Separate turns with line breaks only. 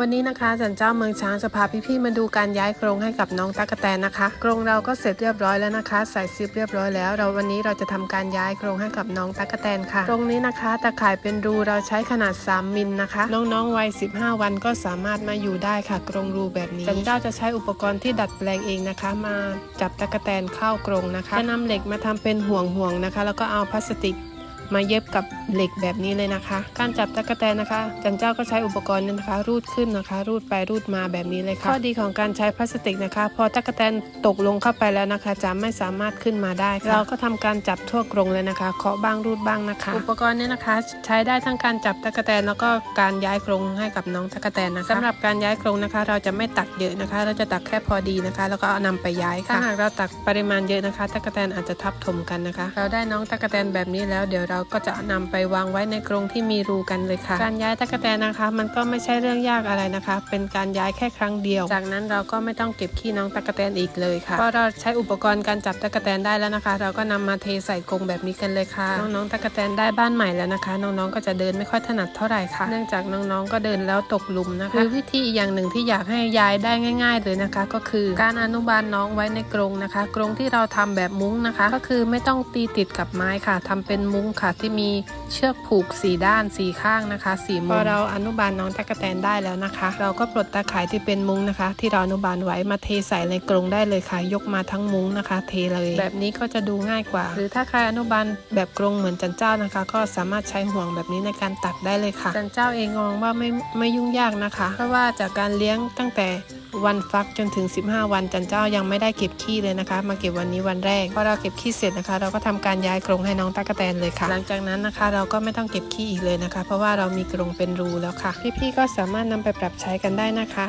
วันนี้นะคะจันเจ้าเมืองช้างจะพาพี่ๆมาดูการย้ายกรงให้กับน้องตั๊กแตนนะคะกรงเราก็เสร็จเรียบร้อยแล้วนะคะ ใส่ซิปเรียบร้อยแล้ว เราวันนี้เราจะทำการย้ายกรงให้กับน้องตั๊กแตนค่ะกรงนี้นะคะตะข่ายเป็นรูเราใช้ขนาด 3 มิลนะคะ น้องๆวัย 15 วันก็สามารถมาอยู่ได้ค่ะ กรงรูแบบนี้จันเจ้าจะใช้อุปกรณ์ที่ดัดแปลงเองนะคะ มาจับตั๊กแตนเข้ากรงนะคะจะนำเหล็กมาทำเป็นห่วงๆนะคะ แล้วก็เอาพลาสติก มาเย็บกับเหล็กแบบนี้เลยนะคะ การจับตะกแตนนะคะจันเจ้าก็ใช้อุปกรณ์นี้นะคะ รูดขึ้นนะคะ รูดไปรูดมาแบบนี้เลยค่ะข้อดีของการใช้พลาสติกนะคะ พอตะกแตนตกลงเข้าไปแล้วนะคะ จะไม่สามารถขึ้นมาได้ค่ะเราก็ทำการจับทั่วกรงเลยนะคะเคาะบ้างรูดบ้างนะคะ อุปกรณ์นี้นะคะ ใช้ได้ทั้งการจับตะกแตนแล้วก็การย้ายกรงให้กับน้องตะกแตนนะคะสำหรับการย้ายกรงนะคะ เราจะไม่ตักเยอะนะคะ เราจะตักแค่พอดีนะคะ แล้วก็เอานำไปย้ายค่ะถ้าหากเราตักปริมาณเยอะนะคะตะกแตนอาจจะทับถมกันนะคะ เราได้น้องตะกแตนแบบนี้แล้วเดี๋ยวเราก็จะนำไปวางไว้ในกรงที่มีรูกันเลยค่ะ การย้ายตะกแตนนะคะ มันก็ไม่ใช่เรื่องยากอะไรนะคะ เป็นการย้ายแค่ครั้งเดียว จากนั้นเราก็ไม่ต้องเก็บขี้น้องตะกแตนอีกเลยค่ะเพราะเราใช้อุปกรณ์การจับตะกแตนได้แล้วนะคะ เราก็นำมาเทใส่กรงแบบนี้กันเลยค่ะ น้องๆตะกแตนได้บ้านใหม่แล้วนะคะ น้องๆก็จะเดินไม่ค่อยถนัดเท่าไหร่ค่ะ เนื่องจากน้องๆก็เดินแล้วตกหลุมนะคะหรือวิธีอีกอย่างหนึ่งที่อยากให้ย้ายได้ง่าย ๆ เลยนะคะ ก็คือการอนุบาลน้องไว้ในกรงนะคะ กรงที่เราทำแบบมุ้งนะคะ ก็คือไม่ต้องตีติดกับไม้ค่ะทำเป็นมุ้งค่ะ ที่มีเชือกผูกสีด้านสีข้างนะคะสีมุมพอเราอนุบาลน้องตะกแตนได้แล้วนะคะ เราก็ปลดตาข่ายที่เป็นมุ้งนะคะ ที่เราอนุบาลไว้มาเทใส่ในกรงได้เลยค่ะ ยกมาทั้งมุ้งนะคะ เทเลย แบบนี้ก็จะดูง่ายกว่า หรือถ้าใครอนุบาลแบบกรงเหมือนจันเจ้านะคะ ก็สามารถใช้ห่วงแบบนี้ในการตักได้เลยค่ะจันเจ้าเองมองว่าไม่ไม่ยุ่งยากนะคะ เพราะว่าจากการเลี้ยงตั้งแต่ วันฟักจนถึง 15 วันจันเจ้ายังไม่ได้เก็บขี้เลยนะคะ มาเก็บวันนี้วันแรกพอเราเก็บขี้เสร็จนะคะ เราก็ทำการย้ายกรงให้น้องตากแตนเลยค่ะ หลังจากนั้นนะคะเราก็ไม่ต้องเก็บขี้อีกเลยนะคะ เพราะว่าเรามีกรงเป็นรูแล้วค่ะ พี่ๆก็สามารถนำไปปรับใช้กันได้นะคะ